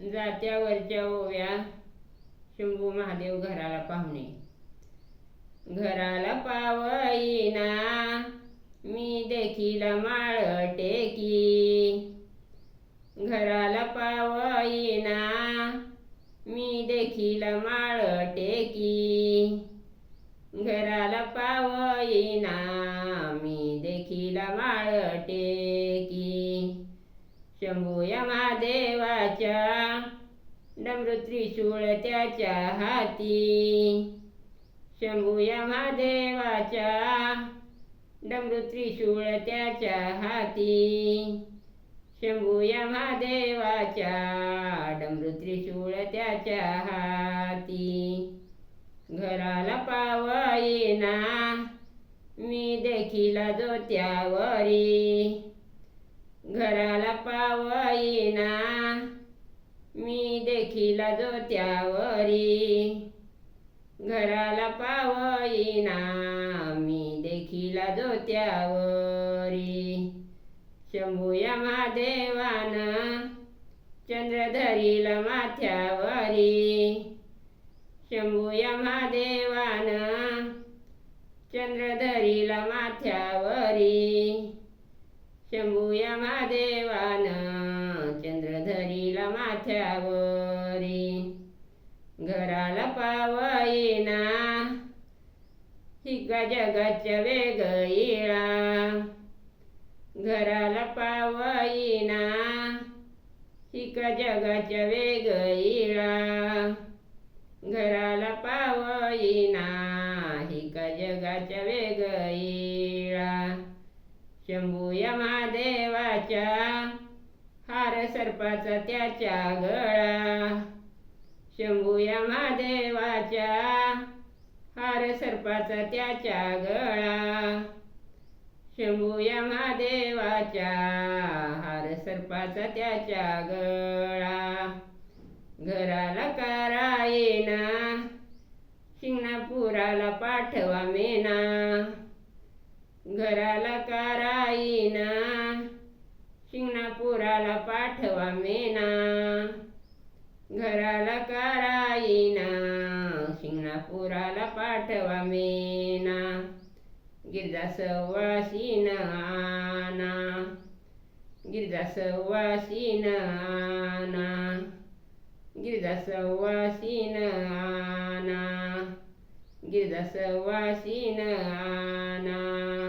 जात्यावरच्या ओव्या शंभू महादेव घराला पाहुणे. घराला पावईना मी देखील माळ टेकी. घराला पावईना मी देखील माळ टेकी. घराला पावईना मी देखील माळ टेकी. शंभू या महादेवाच्या त्रिशूळ त्याच्या हाती. शंभूया महादेवाच्या डमरू त्रिशूळ त्याच्या हाती. शंभूया महादेवाच्या डमरू त्रिशूळ त्याच्या हाती. घराला पावईना मी देखील जोत्यावरी घराला पावईना मी देखील जोत्यावरी घराला पावईना मी देखील जोत्यावरी शंभूया महादेवान चंद्र धरील माथ्यावरी शंभूया महादेवान चंद्र धरील माथ्यावरी. शंभूया महादेवा महादेवान धरील माथ्यावरी घराला पावईना हिका जगाच्या येळा. घराला पावईना हिका जगाच्या येळा. घराला पावईना हिका जगाच्या वेग शंभू या महादेवाच्या सर्पाचा त्याच्या गळा. शंभू या महादेवाच्या हार सर्पाचा त्याच्या गळा. शंभू या महादेवाच्या हार सर्पाचा त्याच्या गळा. घराला करायना शिंगणापुराला पाठवा मेना. घराला पुराला पाठवा मेना. घराला करायना शिंगणापुराला पाठवा मेना. गिरजा सवासीन आना गिरजा सवासीन आना गिरजा सवासीन आना गिरजा सवासीन आना